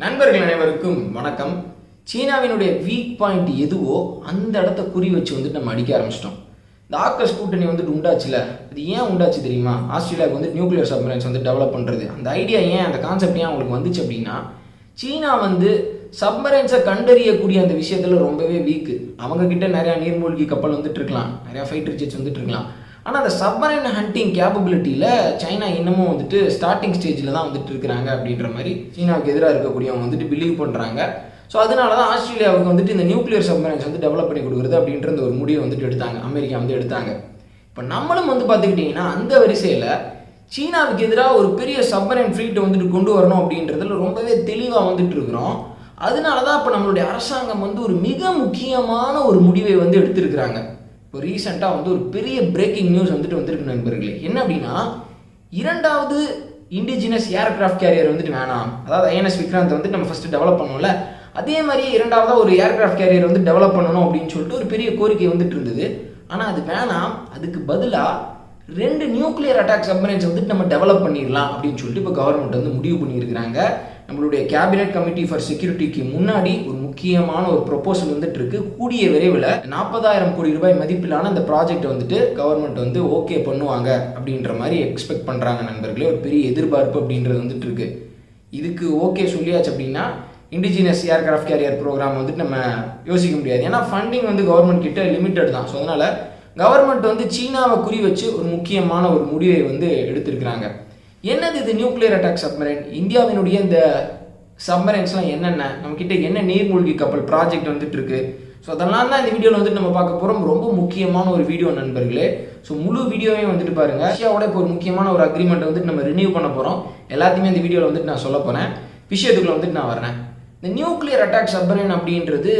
நண்பர்கள் அனைவருக்கும் வணக்கம். சீனாவினுடைய வீக் பாயிண்ட் எதுவோ அந்த இடத்த குறி வச்சு வந்துட்டு நம்ம அடிக்க ஆரம்பிச்சிட்டோம். இந்த ஆக்கஸ் கூட்டணி வந்துட்டு உண்டாச்சுல? அது ஏன் உண்டாச்சு தெரியுமா? ஆஸ்திரேலியாவுக்கு வந்து நியூக்ளியர் சப்மரைன்ஸ் வந்து டெவலப் பண்ணுறது அந்த ஐடியா ஏன் அந்த கான்செப்ட் ஏன் அவங்களுக்கு வந்துச்சு அப்படின்னா சீனா வந்து சப்மரைன்ஸை கண்டறியக்கூடிய அந்த விஷயத்தில் ரொம்பவே வீக்கு அவங்கக்கிட்ட நிறையா நீர்மூழ்கி கப்பல் வந்துட்டு இருக்கலாம். நிறையா ஃபைட்டர் ஜெட்ஸ் வந்துட்டு இருக்கலாம். ஆனால் அந்த சப்மரைன் ஹண்டிங் கேப்பபிலிட்டியில் சைனா இன்னமும் வந்துட்டு ஸ்டார்டிங் ஸ்டேஜில் தான் வந்துட்டு இருக்கிறாங்க அப்படின்ற மாதிரி சீனாவுக்கு எதிராக இருக்கக்கூடியவங்க வந்துட்டு பிலீவ் பண்ணுறாங்க ஸோ அதனால தான் ஆஸ்திரேலியாவுக்கு வந்துட்டு இந்த நியூக்ளியர் சப்மரைன்ஸ் வந்து டெவலப் பண்ணி கொடுக்குறது அப்படின்ற ஒரு முடிவை வந்துட்டு எடுத்தாங்க. அமெரிக்கா வந்து எடுத்தாங்க. இப்போ நம்மளும் வந்து பார்த்துக்கிட்டிங்கன்னா அந்த வரிசையில் சீனாவுக்கு எதிராக ஒரு பெரிய சப்மரைன் ஃப்ரீட்டை வந்துட்டு கொண்டு வரணும் அப்படின்றதுல ரொம்பவே தெளிவாக வந்துட்டு இருக்கிறோம். அதனால தான் இப்போ நம்மளுடைய அரசாங்கம் வந்து ஒரு மிக முக்கியமான ஒரு முடிவை வந்து எடுத்திருக்கிறாங்க. இப்போ ரீசெண்டாக வந்து ஒரு பெரிய பிரேக்கிங் நியூஸ் வந்துட்டு வந்திருக்கு நண்பர்களே. என்ன அப்படின்னா இரண்டாவது இண்டிஜினஸ் ஏர்கிராஃப்ட் கேரியர் வந்துட்டு வேணாம். அதாவது ஐஎன்எஸ் விக்ராந்த் வந்து நம்ம ஃபஸ்ட்டு டெவலப் பண்ணோம்ல. அதே மாதிரி இரண்டாவதாக ஒரு ஏர்கிராஃப்ட் கேரியர் வந்து டெவலப் பண்ணணும் அப்படின்னு சொல்லிட்டு ஒரு பெரிய கோரிக்கை வந்துட்டு இருந்தது. ஆனால் அது வேணாம். அதுக்கு பதிலாக ரெண்டு நியூக்ளியர் அட்டாக் சப்மரைன்ஸ் வந்துட்டு நம்ம டெவலப் பண்ணிடலாம் அப்படின்னு சொல்லிட்டு இப்போ கவர்மெண்ட் வந்து முடிவு பண்ணியிருக்கிறாங்க. நம்மளுடைய கேபினெட் கமிட்டி ஃபார் செக்யூரிட்டிக்கு முன்னாடி ஒரு முக்கியமான ஒரு ப்ரொபோசல் வந்துட்டு இருக்கு. கூடிய விரைவில் நாற்பதாயிரம் கோடி ரூபாய் மதிப்பிலான அந்த ப்ராஜெக்ட் வந்துட்டு கவர்மெண்ட் வந்து ஓகே பண்ணுவாங்க அப்படின்ற மாதிரி எக்ஸ்பெக்ட் பண்ணுறாங்க நண்பர்களே. ஒரு பெரிய எதிர்பார்ப்பு அப்படின்றது வந்துட்டு இருக்கு. இதுக்கு ஓகே சொல்லியாச்சு அப்படின்னா இண்டிஜினியஸ் ஏர்கிராஃப்ட் கேரியர் ப்ரோக்ராம் வந்துட்டு நம்ம யோசிக்க முடியாது. ஏன்னா ஃபண்டிங் வந்து கவர்மெண்ட் கிட்ட லிமிட்டட் தான். ஸோ அதனால் கவர்மெண்ட் வந்து சீனாவை குறி வச்சு ஒரு முக்கியமான ஒரு முடிவை வந்து எடுத்திருக்கிறாங்க. என்னது இது நியூக்ளியர் அட்டாக் சப்மரைன் இந்தியாவினுடைய இந்த சப்மரைன்ஸ்லாம் என்னென்ன? நம்மக்கிட்ட என்ன நீர்மூழ்கி கப்பல் ப்ராஜெக்ட் வந்துட்டு இருக்கு ஸோ அதெல்லாம் தான் இந்த வீடியோவில் வந்துட்டு நம்ம பார்க்க போகிறோம் ரொம்ப முக்கியமான ஒரு வீடியோ நண்பர்களே. ஸோ முழு வீடியோவையும் வந்துட்டு பாருங்க. ரஷ்யாவோட இப்போ ஒரு முக்கியமான ஒரு அக்ரிமெண்ட் வந்துட்டு நம்ம ரினியூ பண்ண போகிறோம் எல்லாத்தையுமே இந்த வீடியோவில் வந்துட்டு நான் சொல்ல போகிறேன் விஷயத்துக்குள்ள வந்துட்டு நான் வரேன் இந்த நியூக்ளியர் அட்டாக் சப்மரைன் அப்படின்றது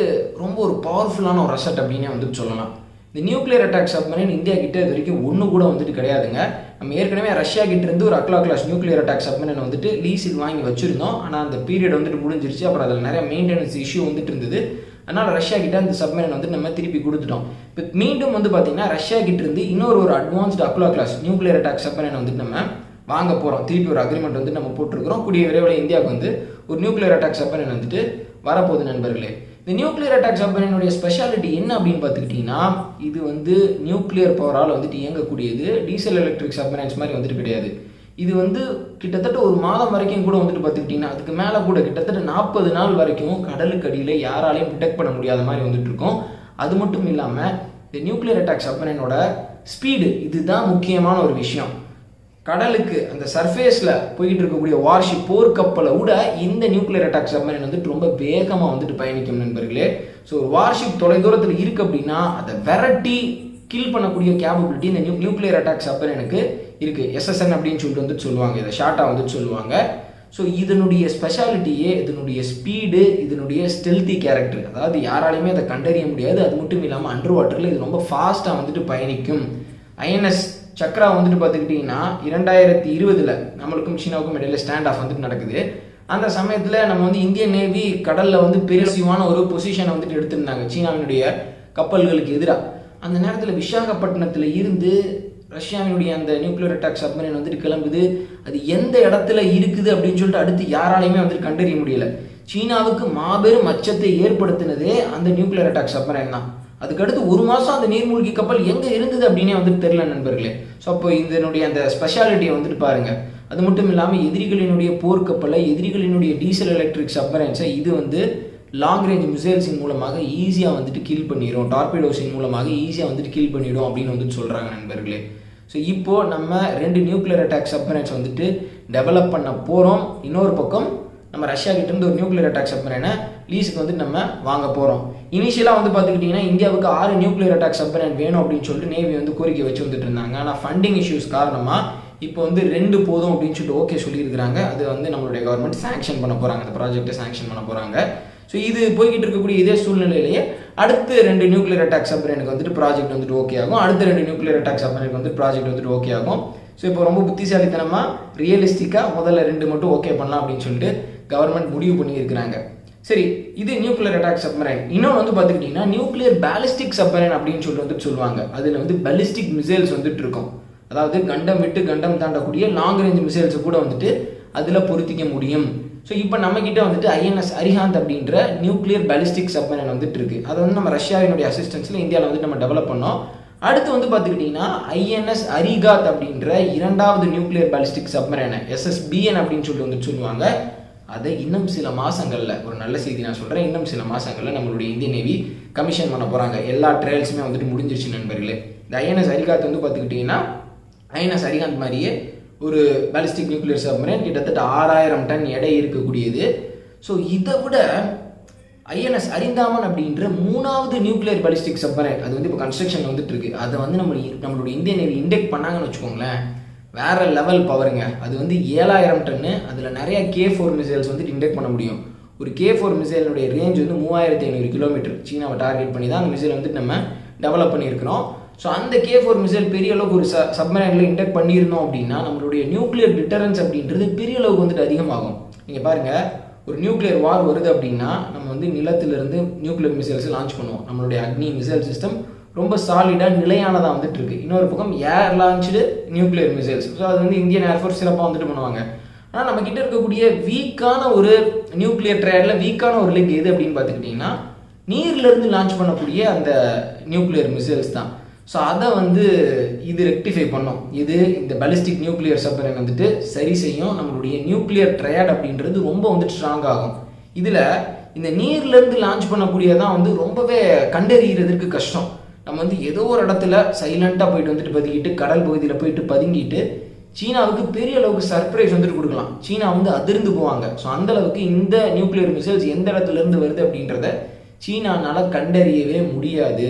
ரொம்ப ஒரு பவர்ஃபுல்லான ஒரு அசட் அப்படின்னே வந்துட்டு சொல்லலாம். இந்த நியூக்ளியர் அட்டாக் சப்மரைன் இந்தியா கிட்ட இது வரைக்கும் ஒன்று கூட வந்துட்டு கிடையாதுங்க. நம்ம ஏற்கனவே ரஷ்யா கிட்ட இருந்து ஒரு Akula class nuclear attack submarine வந்துட்டு லீஸுக்கு வாங்கி வச்சிருந்தோம். ஆனால் அந்த பீரியட் வந்துட்டு முடிஞ்சிருச்சு. அப்புறம் அதில் நிறைய மெயின்டெனன்ஸ் இஷ்யூ வந்துட்டு இருந்தது. அதனால் ரஷ்யா கிட்ட அந்த சப்மரைன் வந்து நம்ம திருப்பி கொடுத்துட்டோம். இப்போ மீண்டும் வந்து பார்த்தீங்கன்னா ரஷ்யா கிட்ட இருந்து இன்னொரு ஒரு advanced Akula class nuclear attack submarine வந்துட்டு நம்ம வாங்க போகிறோம் திருப்பி ஒரு அக்ரிமெண்ட் வந்து நம்ம போட்டிருக்கிறோம். கூடிய விரைவில் இந்தியாவுக்கு வந்து ஒரு நியூக்ளியர் அட்டாக் சப்மரைன் வந்துட்டு வரப்போகுது நண்பர்களே. இந்த நியூக்ளியர் அட்டாக் சப்மரைனுடைய ஸ்பெஷாலிட்டி என்ன அப்படின்னு பார்த்துக்கிட்டிங்கன்னா இது வந்து நியூக்ளியர் பவரால் வந்துட்டு இயங்கக்கூடியது. டீசல் எலக்ட்ரிக் சப்மரைன்ஸ் மாதிரி வந்துட்டு கிடையாது. இது வந்து கிட்டத்தட்ட ஒரு மாதம் வரைக்கும் கூட வந்துட்டு பார்த்துக்கிட்டிங்கன்னா அதுக்கு மேலே கூட கிட்டத்தட்ட நாற்பது நாள் வரைக்கும் கடலுக்கு அடியில் யாராலையும் ப்ரொடெக்ட் பண்ண முடியாத மாதிரி வந்துட்டு இருக்கும். அது மட்டும் இல்லாமல் இந்த நியூக்ளியர் அட்டாக் சப்மரைனோட ஸ்பீடு இதுதான் முக்கியமான ஒரு விஷயம். கடலுக்கு அந்த சர்ஃபேஸில் போயிட்டு இருக்கக்கூடிய வார்ஷிப் போர்க்கப்பலை விட இந்த நியூக்ளியர் அட்டாக் சப்மரின் வந்துட்டு ரொம்ப வேகமாக வந்துட்டு பயணிக்கும் நண்பர்களே. ஸோ ஒரு வார்ஷிப் தொலைதூரத்தில் இருக்குது அப்படின்னா அதை விரட்டி கில் பண்ணக்கூடிய கேபபிலிட்டி இந்த நியூ நியூக்ளியர் அட்டாக் சப்மரினுக்கு இருக்குது எஸ்எஸ்என் அப்படின்னு சொல்லிட்டு வந்துட்டு சொல்லுவாங்க. இதை ஷார்ட்டாக வந்துட்டு சொல்லுவாங்க. ஸோ இதனுடைய ஸ்பெஷாலிட்டியே இதனுடைய ஸ்பீடு இதனுடைய ஸ்டெல்தி கேரக்டர் அதாவது யாராலையுமே அதை கண்டறிய முடியாது. அது மட்டும் இல்லாமல் அண்டர் வாட்டரில் இது ரொம்ப ஃபாஸ்ட்டாக வந்துட்டு பயணிக்கும். ஐஎன்எஸ் சக்ரா வந்துட்டு பார்த்துக்கிட்டிங்கன்னா இரண்டாயிரத்தி இருபதில் நம்மளுக்கும் சீனாவுக்கும் இடையில ஸ்டாண்ட் ஆஃப் வந்துட்டு நடக்குது. அந்த சமயத்தில் நம்ம வந்து இந்தியன் நேவி கடலில் வந்து பெருசிவான ஒரு பொசிஷனை வந்துட்டு எடுத்திருந்தாங்க. சீனாவினுடைய கப்பல்களுக்கு எதிராக அந்த நேரத்தில் விசாகப்பட்டினத்தில் இருந்து ரஷ்யாவினுடைய அந்த நியூக்ளியர் அட்டாக் சப்மரின் வந்துட்டு கிளம்புது. அது எந்த இடத்துல இருக்குது அப்படின்னு சொல்லிட்டு அடுத்து யாராலையுமே வந்துட்டு கண்டறிய முடியல. சீனாவுக்கு மாபெரும் அச்சத்தை ஏற்படுத்தினதே அந்த நியூக்ளியர் அட்டாக் சப்மரைன் தான். அதுக்கடுத்து ஒரு மாதம் அந்த நீர்மூழ்கி கப்பல் எங்கே இருந்தது அப்படின்னே வந்துட்டு தெரியல நண்பர்களே. ஸோ அப்போ இதனுடைய அந்த ஸ்பெஷாலிட்டியை வந்துட்டு பாருங்க. அது மட்டும் இல்லாமல் எதிரிகளினுடைய போர்க்கப்பலை எதிரிகளினுடைய டீசல் எலக்ட்ரிக் சப்மரைன்ஸை இது வந்து லாங் ரேஞ்ச் மிசைல்ஸின் மூலமாக ஈஸியாக வந்துட்டு கில் பண்ணிடும் டார்பிடோஸின் மூலமாக ஈஸியாக வந்துட்டு கில் பண்ணிடும் அப்படின்னு வந்துட்டு சொல்கிறாங்க நண்பர்களே. ஸோ இப்போது நம்ம ரெண்டு நியூக்ளியர் அட்டாக் சப்மரைன்ஸ் வந்துட்டு டெவலப் பண்ண போகிறோம் இன்னொரு பக்கம் நம்ம ரஷ்யா கிட்டேருந்து ஒரு நியூக்ளியர் அட்டாக் சப்மரைனை லீஸுக்கு வந்து நம்ம வாங்க போகிறோம் இனிஷியலாக வந்து பார்த்துக்கிட்டிங்கன்னா இந்தியாவுக்கு ஆறு நியூக்ளியர் அட்டாக் சப்மரைன் வேணும் அப்படின்னு சொல்லிட்டு நேவி வந்து கோரிக்கை வச்சு வந்துட்டு இருந்தாங்க. ஆனால் ஃபண்டிங் இஷ்யூஸ் காரணமாக இப்போ வந்து ரெண்டு போதும் அப்படின்னு சொல்லிட்டு ஓகே சொல்லியிருக்கிறாங்க. அது வந்து நம்மளுடைய கவர்மெண்ட் சாங்ஷன் பண்ண போகிறாங்க அந்த ப்ராஜெக்ட்டை சாங்ஷன் பண்ண போகிறாங்க ஸோ இது போய்கிட்டு இருக்கக்கூடிய இதே சூழ்நிலையிலேயே அடுத்து ரெண்டு நியூக்ளியர் அட்டாக் சப்மரைனுக்கு வந்துட்டு ப்ராஜெக்ட் வந்துட்டு ஓகே ஆகும். அடுத்த ரெண்டு நியூக்ளியர் அட்டாக் சப்மரைனுக்கு வந்து ப்ராஜெக்ட் வந்துட்டு ஓகே ஆகும். ஸோ இப்போ ரொம்ப புத்திசாலித்தனமாக ரியலிஸ்டிக்காக முதல்ல ரெண்டு மட்டும் ஓகே பண்ணலாம் அப்படின்னு சொல்லிட்டு கவர்மெண்ட் முடிவு பண்ணியிருக்கிறாங்க. சரி இது நியூக்ளியர் அட்டாக் சப்மரைன் இன்னொன்று வந்து பார்த்துக்கிட்டிங்கன்னா நியூக்ளியர் பேலிஸ்டிக் சப்மரைன் அப்படின்னு சொல்லிட்டு வந்துட்டு சொல்லுவாங்க. அதில் வந்து பேலிஸ்டிக் மிசைல்ஸ் வந்துட்டு இருக்கும். அதாவது கண்டம் விட்டு கண்டம் தாண்டக்கூடிய லாங் ரேஞ்ச் மிசைல்ஸை கூட வந்துட்டு அதில் பொருத்திக்க முடியும். ஸோ இப்போ நம்மக்கிட்ட வந்துட்டு ஐஎன்எஸ் அரிஹாந்த் அப்படின்ற நியூக்ளியர் பேலிஸ்டிக் சப்மரைன் வந்துட்டு இருக்கு. அதை வந்து நம்ம ரஷ்யாவினுடைய அசிஸ்டன்ஸில் இந்தியாவில் வந்துட்டு நம்ம டெவலப் பண்ணோம். அடுத்து வந்து பார்த்துக்கிட்டிங்கன்னா ஐஎன்எஸ் அரிகாத் அப்படின்ற இரண்டாவது நியூக்ளியர் பேலிஸ்டிக் சப்மரைனை எஸ்எஸ்பிஎன் அப்படின்னு சொல்லிட்டு வந்துட்டு சொல்லுவாங்க. அதை இன்னும் சில மாதங்களில் ஒரு நல்ல செய்தி நான் சொல்கிறேன் இன்னும் சில மாதங்களில் நம்மளுடைய இந்திய நேவி கமிஷன் பண்ண போகிறாங்க எல்லா ட்ரையல்ஸுமே வந்துட்டு முடிஞ்சிருச்சு நண்பர்களே. இந்த ஐஎன்எஸ் அரிகாத் வந்து பார்த்துக்கிட்டிங்கன்னா ஐஎன்எஸ் அரிகாந்த் மாதிரியே ஒரு பாலிஸ்டிக் நியூக்ளியர் சப்மரின் கிட்டத்தட்ட ஆறாயிரம் டன் எடை இருக்கக்கூடியது. ஸோ இதை விட ஐஎன்எஸ் அரிந்தாமன் அப்படின்ற மூணாவது நியூக்ளியர் பாலிஸ்டிக் சப்மரின் அது வந்து இப்போ கன்ஸ்ட்ரக்ஷன் வந்துட்டு இருக்கு. அதை வந்து நம்ம நம்மளுடைய இந்திய நேவி இண்டெக்ட் பண்ணாங்கன்னு வச்சுக்கோங்களேன் வேற லெவல் பவருங்க அது வந்து ஏழாயிரம் டன்னு அதில் நிறைய கே ஃபோர் மிசைல்ஸ் வந்து இண்டெக்ட் பண்ண முடியும். ஒரு கே ஃபோர் மிசைலினுடைய ரேஞ்ச் வந்து மூவாயிரத்தி ஐநூறு கிலோமீட்டர் சீனாவை டார்கெட் பண்ணி தான் அந்த மிசைல் வந்துட்டு நம்ம டெவலப் பண்ணியிருக்கிறோம். ஸோ அந்த கே ஃபோர் மிசைல் பெரிய அளவுக்கு ஒரு ச சப்மரைனில் இண்டெக்ட் பண்ணியிருந்தோம் அப்படின்னா நம்மளுடைய நியூக்ளியர் டிட்டரன்ஸ் அப்படின்றது பெரிய அளவுக்கு வந்துட்டு அதிகமாகும். நீங்கள் பாருங்கள் ஒரு நியூக்ளியர் வார் வருது அப்படின்னா நம்ம வந்து நிலத்திலிருந்து நியூக்ளியர் மிசைல்ஸ் லான்ச் பண்ணுவோம். நம்மளுடைய அக்னி மிசைல் சிஸ்டம் ரொம்ப சாலிடாக நிலையானதாக வந்துட்டு இருக்கு இன்னொரு பக்கம் air launch nuclear missiles so அது வந்து இந்தியன் ஏர்ஃபோர்ஸ் சிறப்பாக வந்துட்டு பண்ணுவாங்க. ஆனால் நம்ம கிட்ட இருக்கக்கூடிய வீக்கான ஒரு நியூக்ளியர் ட்ரையரில் வீக்கான ஒரு லிக் எது அப்படின்னு பார்த்துக்கிட்டிங்கன்னா நீர்லேருந்து லான்ச் பண்ணக்கூடிய அந்த நியூக்ளியர் மிசைல்ஸ் தான். ஸோ அதை வந்து இது ரெக்டிஃபை பண்ணும். இது இந்த பலிஸ்டிக் நியூக்ளியர் சப்மரைன் வந்துட்டு சரி செய்யும். நம்மளுடைய நியூக்ளியர் ட்ரையாட் அப்படின்றது ரொம்ப வந்துட்டு ஸ்ட்ராங் ஆகும். இதில் இந்த நீர்லேருந்து லான்ச் பண்ணக்கூடியதான் வந்து ரொம்பவே கண்டறிகிறதுக்கு கஷ்டம். நம்ம வந்து ஏதோ ஒரு இடத்துல சைலண்ட்டாக போயிட்டு வந்துட்டு பதுக்கிட்டு கடல் பகுதியில் போயிட்டு பதுங்கிட்டு சீனாவுக்கு பெரிய அளவுக்கு சர்ப்ரைஸ் வந்துட்டு கொடுக்கலாம். சீனா வந்து அதிர்ந்து போவாங்க. ஸோ அந்த அளவுக்கு இந்த நியூக்ளியர் மிசைல்ஸ் எந்த இடத்துல இருந்து வருது அப்படின்றத சீனானால் கண்டறியவே முடியாது.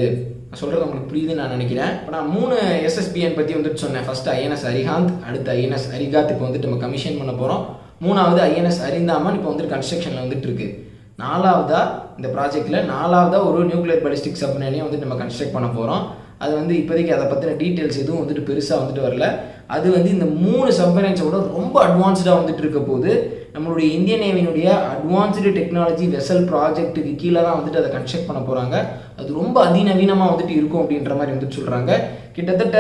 நான் சொல்கிறது உங்களுக்கு புரியுதுன்னு நான் நினைக்கிறேன். இப்போ நான் மூணு எஸ்எஸ்பிஎன் பற்றி வந்துட்டு சொன்னேன். ஃபஸ்ட் ஐஎன்எஸ் அரிகாந்த் அடுத்து ஐஎன்எஸ் அரிகாத் இப்போ வந்துட்டு நம்ம கமிஷன் பண்ண போகிறோம் மூணாவது ஐஎன்எஸ் அரிந்தாமன் இப்போ வந்துட்டு கன்ஸ்ட்ரக்ஷனில் வந்துட்டு இருக்கு. நாலாவதா இந்த ப்ராஜெக்டில் நாலாவதா ஒரு நியூக்ளியர் பாலிஸ்டிக் சப்மரினையும் வந்து நம்ம கன்ஸ்ட்ரக்ட் பண்ண போகிறோம் அது வந்து இப்போதைக்கு அதை பற்றின டீட்டெயில்ஸ் எதுவும் வந்துட்டு பெருசாக வந்துட்டு வரல. அது வந்து இந்த மூணு சப்மரைன்ஸோட ரொம்ப அட்வான்ஸ்டாக வந்துட்டு இருக்க போது நம்மளுடைய இந்தியன் நேவியினுடைய அட்வான்ஸ்டு டெக்னாலஜி வெசல் ப்ராஜெக்ட்டுக்கு கீழே தான் வந்துட்டு அதை கன்ஸ்ட்ரக்ட் பண்ண போகிறாங்க அது ரொம்ப அதிநவீனமாக வந்துட்டு இருக்கும் அப்படின்ற மாதிரி வந்துட்டு சொல்கிறாங்க கிட்டத்தட்ட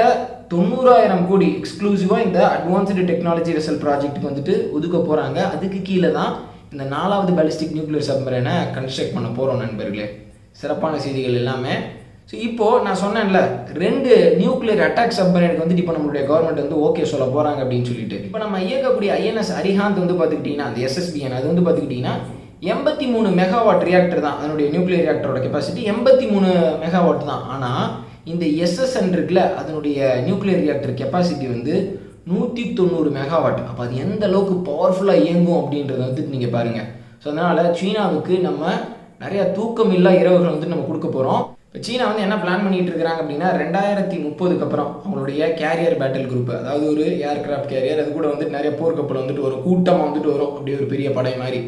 தொண்ணூறாயிரம் கோடி எக்ஸ்க்ளூசிவாக இந்த அட்வான்ஸ்டு டெக்னாலஜி வெசல் ப்ராஜெக்ட்டுக்கு வந்துட்டு ஒதுக்க போகிறாங்க அதுக்கு கீழே தான் இந்த நாலாவது பாலிஸ்டிக் நியூக்ளியர் சப்மரைனை கன்ஸ்ட்ரக்ட் பண்ண போகிறோம் நண்பர்களே. சிறப்பான செய்திகள் எல்லாமே. ஸோ இப்போது நான் சொன்னேன்ல ரெண்டு நியூக்ளியர் அட்டாக் சப்மரைனுக்கு வந்துட்டு இப்போ நம்மளுடைய கவர்மெண்ட் வந்து ஓகே சொல்ல போகிறாங்க அப்படின்னு சொல்லிட்டு. இப்போ நம்ம இயக்கக்கூடிய ஐஎன்எஸ் அரிஹாந்த் வந்து பார்த்துக்கிட்டிங்கன்னா அந்த எஸ்எஸ்பிஎன் அது வந்து பார்த்துக்கிட்டிங்கன்னா எண்பத்தி மூணு மெகாவாட் ரியாக்டர் தான் அதனுடைய நியூக்ளியர் ரியாக்டரோட கெப்பாசிட்டி எண்பத்தி மூணு மெகாவாட் தான். ஆனால் இந்த எஸ்எஸ்என் இருக்குல்ல அதனுடைய நியூக்ளியர் ரியாக்டர் கெப்பாசிட்டி வந்து நூற்றி தொண்ணூறு மெகாவாட் அப்போ அது எந்த அளவுக்கு பவர்ஃபுல்லாக இயங்கும் அப்படின்றத வந்து நீங்கள் பாருங்கள் ஸோ அதனால் சீனாவுக்கு நம்ம நிறையா தூக்கம் இல்லா இரவுகள் வந்து நம்ம கொடுக்க போகிறோம் இப்போ சீனா வந்து என்ன பிளான் பண்ணிட்டு இருக்கிறாங்க அப்படின்னா ரெண்டாயிரத்தி முப்பதுக்கு அப்புறம் அவங்களுடைய கேரியர் பேட்டில் குரூப் அதாவது ஒரு ஏர்கிராஃப்ட் கேரியர் அது கூட வந்துட்டு நிறைய போர்க்கப்பல் வந்துட்டு வரும். கூட்டமாக வந்துட்டு வரும். அப்படி ஒரு பெரிய படை மாதிரி.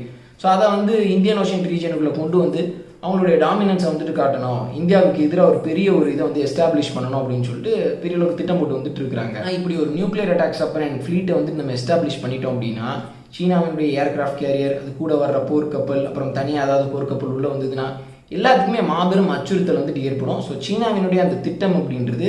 ஸோ அதை வந்து இந்தியன் ஓஷன் ரீஜனுக்குள்ளே கொண்டு வந்து அவங்களுடைய டாமினன்ஸை வந்துட்டு காட்டணும். இந்தியாவுக்கு எதிராக ஒரு பெரிய ஒரு இதை வந்து எஸ்டாப்ளிஷ் பண்ணணும் அப்படின்னு சொல்லிட்டு பெரிய அளவுக்கு திட்டம் போட்டு வந்துட்டு இருக்காங்க. இப்படி ஒரு நியூக்ளியர் அட்டாக்ஸ் அப்புறம் என் ஃப்ளீட்டை வந்து நம்ம எஸ்டாப்ளிஷ் பண்ணிட்டோம் அப்படின்னா சீனாவினுடைய ஏர்கிராஃப்ட் கேரியர் அது கூட வர்ற போர்க்கப்பல் அப்புறம் தனியாக அதாவது போர்க்கப்பல் உள்ளே வந்ததுன்னா எல்லாத்துக்குமே மாபெரும் அச்சுறுத்தல் வந்துட்டு ஏற்படும். ஸோ சீனாவினுடைய அந்த திட்டம் அப்படின்றது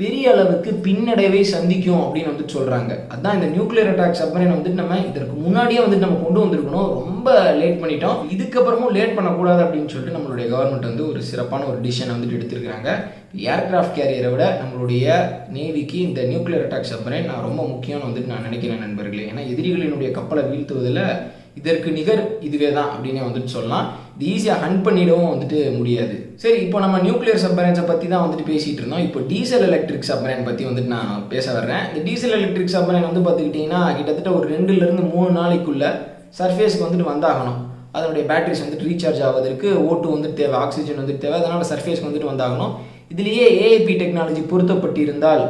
பெரிய அளவுக்கு பின்னடைவை சந்திக்கும் அப்படின்னு வந்துட்டு சொல்கிறாங்க அதான் இந்த நியூக்ளியர் அட்டாக் சப்மரின் வந்துட்டு நம்ம இதற்கு முன்னாடியே வந்துட்டு நம்ம கொண்டு வந்திருக்கணும். ரொம்ப லேட் பண்ணிட்டோம். இதுக்கப்புறமும் லேட் பண்ணக்கூடாது அப்படின்னு சொல்லிட்டு நம்மளுடைய கவர்மெண்ட் வந்து ஒரு சிறப்பான ஒரு டிசிஷன் வந்துட்டு எடுத்திருக்காங்க ஏர்கிராஃப்ட் கேரியரை விட நம்மளுடைய நேவிக்கு இந்த நியூக்ளியர் அட்டாக் சப்மரின் நான் ரொம்ப முக்கியம்னு வந்துட்டு நான் நினைக்கிறேன் நண்பர்களே. ஏன்னா எதிரிகளினுடைய கப்பலை வீழ்த்துவதில் இதற்கு நிகர் இதுவே தான் அப்படின்னு வந்துட்டு சொல்லலாம். ஈஸியாக ஹண்ட் பண்ணிடவும் வந்துட்டு முடியாது. சரி இப்போ நம்ம நியூக்ளியர் சப்மரைன்ஸை பற்றி தான் வந்துட்டு பேசிகிட்டு இருந்தோம். இப்போ டீசல் எலக்ட்ரிக் சப்மரைன் பற்றி வந்துட்டு நான் பேச வர்றேன். இந்த டீசல் எலக்ட்ரிக் சப்மரைன் வந்து பார்த்துக்கிட்டிங்கன்னா கிட்டத்தட்ட ஒரு ரெண்டுலேருந்து மூணு நாளைக்குள்ள சர்ஃபேஸ்க்கு வந்துட்டு வந்தாகணும். அதனுடைய பேட்டரிஸ் வந்துட்டு ரீசார்ஜ் ஆவதற்கு ஓட்டு வந்துட்டு தேவை ஆக்சிஜன் வந்துட்டு தேவை. அதனால் சர்ஃபேஸ்க்கு வந்துட்டு வந்தாகணும். இதுலேயே ஏஐபி டெக்னாலஜி பொருத்தப்பட்டிருந்தால்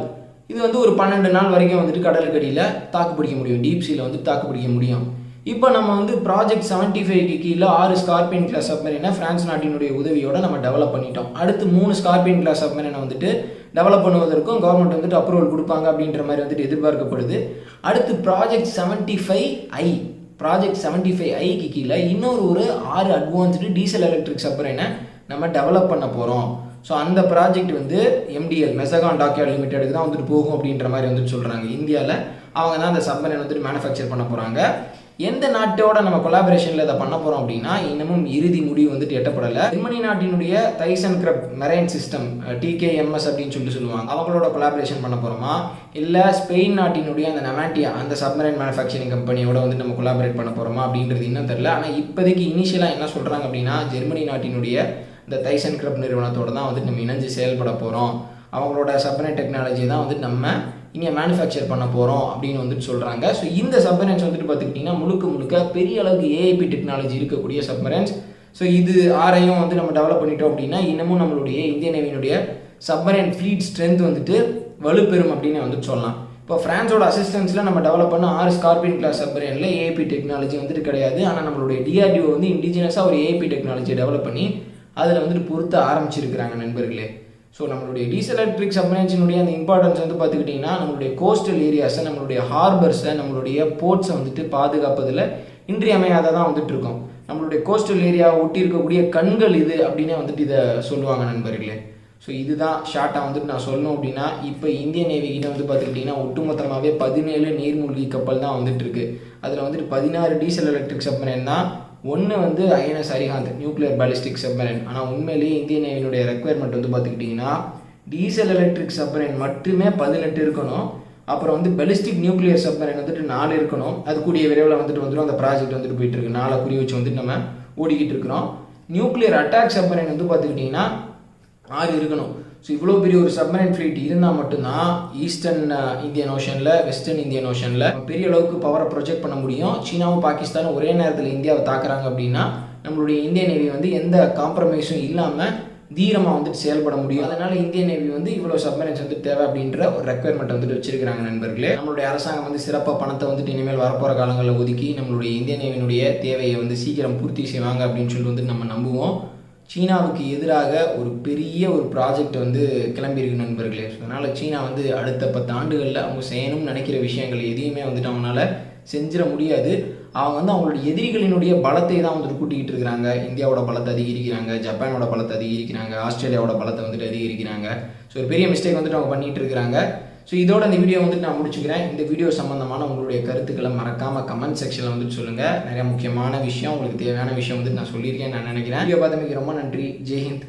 இது வந்து ஒரு பன்னெண்டு நாள் வரைக்கும் வந்துட்டு கடலுக்கடியில் தாக்கு பிடிக்க முடியும். டீப் சீல வந்து தாக்கு பிடிக்க முடியும். இப்போ நம்ம வந்து ப்ராஜெக்ட் செவன்ட்டி ஃபைவ்க்கு கீழே ஆறு ஸ்கார்பியன் கிளாஸ் சப்மரினை ஃப்ரான்ஸ் நாட்டினுடைய உதவியோட நம்ம டெவலப் பண்ணிட்டோம். அடுத்து மூணு ஸ்கார்பியன் கிளாஸ் சப்மரினை வந்துட்டு டெவலப் பண்ணுவதற்கும் கவர்மெண்ட் வந்துட்டு அப்ரூவல் கொடுப்பாங்க அப்படின்ற மாதிரி வந்துட்டு எதிர்பார்க்கப்படுது. அடுத்து project seventy five I project seventy five ஐக்கு கீழே இன்னொரு ஒரு ஆறு அட்வான்ஸ்டு டீசல் எலக்ட்ரிக் சப்மரினை நம்ம டெவலப் பண்ண போகிறோம் ஸோ அந்த ப்ராஜெக்ட் வந்து எம்டிஎல் மெசகான் டாக்யார்ட் லிமிடெடுக்கு தான் வந்துட்டு போகும் அப்படின்ற மாதிரி வந்துட்டு சொல்கிறாங்க இந்தியாவில் அவங்க தான் அந்த சப்மரின் வந்துட்டு மேனுஃபேக்சர் பண்ண போகிறாங்க எந்த நாட்டோட நம்ம கொலாபரேஷனில் இதை பண்ண போகிறோம் அப்படின்னா இன்னமும் இறுதி முடிவு வந்துட்டு எட்டப்படலை. ஜெர்மனி நாட்டினுடைய Thyssen Krupp marine system TKMS அப்படின்னு சொல்லிட்டு சொல்லுவாங்க. அவங்களோட கொலாபரேஷன் பண்ண போகிறோமா இல்லை ஸ்பெயின் நாட்டினுடைய அந்த நெமாட்டியா அந்த சப்மரைன் மேனுஃபேக்சரிங் கம்பெனியோட வந்து நம்ம கொலாபரேட் பண்ண போகிறோமா அப்படின்றது இன்னும் தெரில ஆனால் இப்போதைக்கு இனிஷியலாக என்ன சொல்கிறாங்க அப்படின்னா ஜெர்மனி நாட்டினுடைய இந்த தைசன் கிரப் நிறுவனத்தோட தான் வந்துட்டு நம்ம இணைஞ்சு செயல்பட போகிறோம் அவங்களோட சப்மரைன் டெக்னாலஜி தான் வந்துட்டு நம்ம இங்கே மேனுஃபேக்சர் பண்ண போகிறோம் அப்படின்னு வந்துட்டு சொல்கிறாங்க ஸோ இந்த சப்மரன்ஸ் வந்துட்டு பார்த்துக்கிட்டிங்கன்னா முழுக்க முழுக்க பெரிய அளவுக்கு ஏஐபி டெக்னாலஜி இருக்கக்கூடிய சப்மரன்ஸ் ஸோ இது ஆரையும் வந்து நம்ம டெவலப் பண்ணிட்டோம் அப்படின்னா இன்னமும் நம்மளுடைய இந்திய நேவியினுடைய சப்மரைன் ஃப்ளீட் ஸ்ட்ரென்த் வந்துட்டு வலுப்பெறும் அப்படின்னு வந்துட்டு சொல்லலாம். இப்போ ஃப்ரான்ஸோட அசிஸ்டன்ஸில் நம்ம டெவலப் பண்ண ஆறு ஸ்கார்பியன் கிளாஸ் சப்மரைனில் ஏஐபி டெக்னாலஜி வந்துட்டு கிடையாது. ஆனால் நம்மளுடைய டிஆர்டிஓ வந்து இண்டிஜினஸாக ஒரு ஏஐபி டெக்னாலஜியை டெவலப் பண்ணி அதில் வந்துட்டு பொருத்த ஆரம்பிச்சிருக்கிறாங்க நண்பர்களே. ஸோ நம்மளுடைய டீசல் எலக்ட்ரிக் சப்மரைன்ஸினுடைய அந்த இம்பார்ட்டன்ஸ் வந்து பார்த்துக்கிட்டிங்கன்னா நம்மளுடைய கோஸ்டல் ஏரியாஸை நம்மளுடைய ஹார்பர்ஸை நம்மளுடைய போர்ட்ஸை வந்துட்டு பாதுகாப்பதில் இன்றியமையாததான் வந்துட்டு இருக்கோம். நம்மளுடைய கோஸ்டல் ஏரியா ஒட்டி இருக்கக்கூடிய கண்கள் இது அப்படின்னே வந்துட்டு இதை சொல்லுவாங்க நண்பர்களே. ஸோ இதுதான் ஷார்ட்டாக வந்துட்டு நான் சொல்லணும் அப்படின்னா இப்போ இந்திய நேவிகிட்ட வந்து பார்த்துக்கிட்டிங்கன்னா ஒட்டுமொத்தமாகவே பதினேழு நீர்மூழ்கி கப்பல் தான் வந்துட்டு இருக்கு. அதில் வந்துட்டு பதினாறு டீசல் எலக்ட்ரிக் சப்மரைன் தான் ஒன்று வந்து INS Arihant nuclear ballistic submarine ஆனால் உண்மையிலேயே இந்திய நேவியினுடைய ரெக்குயர்மெண்ட் வந்து பார்த்துக்கிட்டிங்கன்னா டீசல் எலக்ட்ரிக் சப்மரைன் மட்டுமே பதினெட்டு இருக்கணும். அப்புறம் வந்து பெலிஸ்டிக் நியூக்ளியர் சப்மரைன் வந்துட்டு நாலு இருக்கணும். அது கூடிய விரைவில் வந்துட்டு வந்துடும் அந்த ப்ராஜெக்ட் வந்துட்டு போயிட்டு இருக்கு. நாளை குறி வச்சு வந்துட்டு நம்ம ஓடிக்கிட்டு இருக்கிறோம். நியூக்ளியர் அட்டாக் சப்மரைன் வந்து பார்த்துக்கிட்டிங்கன்னா ஆறு இருக்கணும். ஸோ இவ்வளோ பெரிய ஒரு சப்மரைன் ஃப்ளீட் இருந்தால் மட்டும்தான் ஈஸ்டர்ன் இந்தியன் ஓஷனில் வெஸ்டர்ன் இந்தியன் ஓஷனில் பெரிய அளவுக்கு பவரை ப்ரொஜெக்ட் பண்ண முடியும். சீனாவும் பாகிஸ்தானும் ஒரே நேரத்தில் இந்தியாவை தாக்குறாங்க அப்படின்னா நம்மளுடைய இந்திய நேவி வந்து எந்த காம்ப்ரமைஸும் இல்லாமல் தீரமாக வந்துட்டு செயல்பட முடியும். அதனால இந்திய நேவி வந்து இவ்வளோ சப்மரைன்ஸ் வந்து தேவை அப்படின்ற ஒரு ரெக்குயர்மெண்ட் வந்துட்டு வச்சிருக்கிறாங்க நண்பர்களே. நம்மளுடைய அரசாங்கம் வந்து சிறப்பாக பணத்தை வந்துட்டு இனிமேல் வரப்போகிற காலங்களில் ஒதுக்கி நம்மளுடைய இந்திய நேவியினுடைய தேவையை வந்து சீக்கிரம் பூர்த்தி செய்வாங்க அப்படின்னு சொல்லிட்டு வந்து நம்ம நம்புவோம். சீனாவுக்கு எதிராக ஒரு பெரிய ஒரு ப்ராஜெக்ட் வந்து கிளம்பியிருக்கு நண்பர்களே. அதனால் சீனா வந்து அடுத்த பத்து ஆண்டுகளில் அவங்க செய்யணும்னு நினைக்கிற விஷயங்கள் எதையுமே வந்துட்டு அவங்களால செஞ்சிட முடியாது. அவங்க வந்து அவங்களுடைய எதிரிகளினுடைய பலத்தை தான் வந்துட்டு கூட்டிகிட்டு இருக்கிறாங்க. இந்தியாவோட பலத்தை அதிகரிக்கிறாங்க ஜப்பானோட பலத்தை அதிகரிக்கிறாங்க ஆஸ்திரேலியாவோட பலத்தை வந்துட்டு அதிகரிக்கிறாங்க. ஸோ ஒரு பெரிய மிஸ்டேக் வந்துட்டு அவங்க பண்ணிகிட்டு இருக்கிறாங்க. ஸோ இதோட இந்த வீடியோ வந்துட்டு நான் முடிச்சுக்கிறேன். இந்த வீடியோ சம்மந்தமான உங்களுடைய கருத்துக்களை மறக்காமல் கமெண்ட் செக்ஷனில் வந்துட்டு சொல்லுங்கள் நிறைய முக்கியமான விஷயம் உங்களுக்கு தேவையான விஷயம் வந்துட்டு நான் சொல்லியிருக்கேன் நான் நினைக்கிறேன். வீடியோ பார்த்தமைக்கு ரொம்ப நன்றி. ஜெய்ஹிந்த்